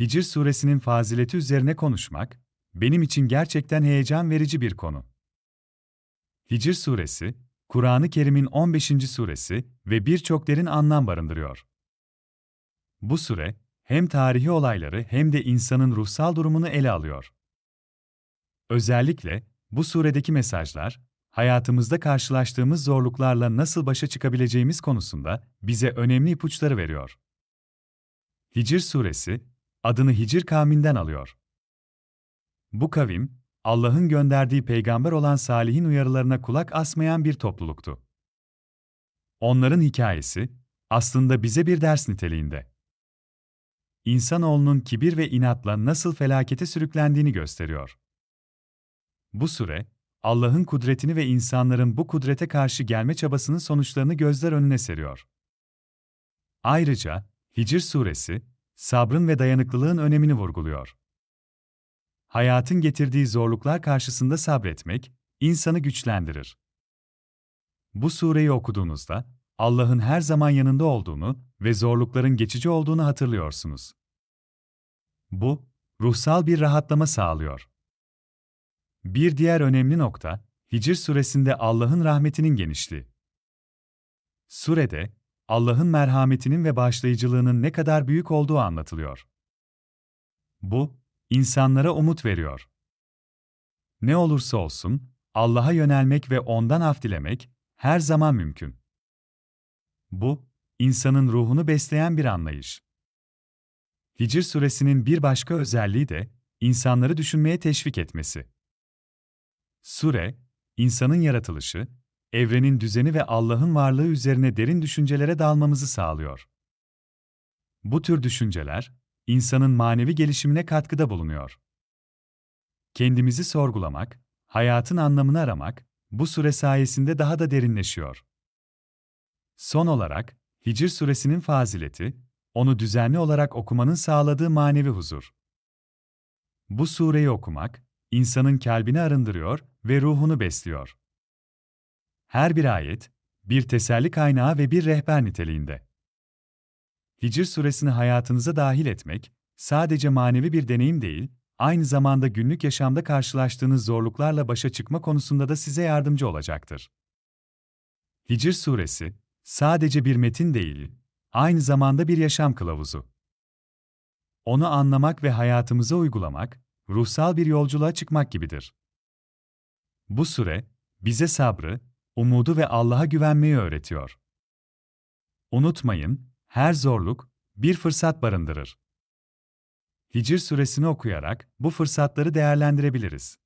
Hicr suresinin fazileti üzerine konuşmak, benim için gerçekten heyecan verici bir konu. Hicr suresi, Kur'an-ı Kerim'in 15. suresi ve birçok derin anlam barındırıyor. Bu sure, hem tarihi olayları hem de insanın ruhsal durumunu ele alıyor. Özellikle, bu suredeki mesajlar, hayatımızda karşılaştığımız zorluklarla nasıl başa çıkabileceğimiz konusunda bize önemli ipuçları veriyor. Hicr suresi, adını Hicr kavminden alıyor. Bu kavim, Allah'ın gönderdiği peygamber olan Salih'in uyarılarına kulak asmayan bir topluluktu. Onların hikayesi, aslında bize bir ders niteliğinde. İnsanoğlunun kibir ve inatla nasıl felakete sürüklendiğini gösteriyor. Bu süre, Allah'ın kudretini ve insanların bu kudrete karşı gelme çabasının sonuçlarını gözler önüne seriyor. Ayrıca, Hicr suresi, sabrın ve dayanıklılığın önemini vurguluyor. Hayatın getirdiği zorluklar karşısında sabretmek, insanı güçlendirir. Bu sureyi okuduğunuzda, Allah'ın her zaman yanında olduğunu ve zorlukların geçici olduğunu hatırlıyorsunuz. Bu, ruhsal bir rahatlama sağlıyor. Bir diğer önemli nokta, Hicr suresinde Allah'ın rahmetinin genişliği. Surede, Allah'ın merhametinin ve bağışlayıcılığının ne kadar büyük olduğu anlatılıyor. Bu, insanlara umut veriyor. Ne olursa olsun, Allah'a yönelmek ve O'ndan af dilemek, her zaman mümkün. Bu, insanın ruhunu besleyen bir anlayış. Hicr suresinin bir başka özelliği de, insanları düşünmeye teşvik etmesi. Sure, insanın yaratılışı, evrenin düzeni ve Allah'ın varlığı üzerine derin düşüncelere dalmamızı sağlıyor. Bu tür düşünceler, insanın manevi gelişimine katkıda bulunuyor. Kendimizi sorgulamak, hayatın anlamını aramak, bu süre sayesinde daha da derinleşiyor. Son olarak, Hicr suresinin fazileti, onu düzenli olarak okumanın sağladığı manevi huzur. Bu sureyi okumak, insanın kalbini arındırıyor ve ruhunu besliyor. Her bir ayet, bir teselli kaynağı ve bir rehber niteliğinde. Hicr suresini hayatınıza dahil etmek, sadece manevi bir deneyim değil, aynı zamanda günlük yaşamda karşılaştığınız zorluklarla başa çıkma konusunda da size yardımcı olacaktır. Hicr suresi, sadece bir metin değil, aynı zamanda bir yaşam kılavuzu. Onu anlamak ve hayatımıza uygulamak, ruhsal bir yolculuğa çıkmak gibidir. Bu süre, bize sabrı, umudu ve Allah'a güvenmeyi öğretiyor. Unutmayın, her zorluk bir fırsat barındırır. Hicr suresini okuyarak bu fırsatları değerlendirebiliriz.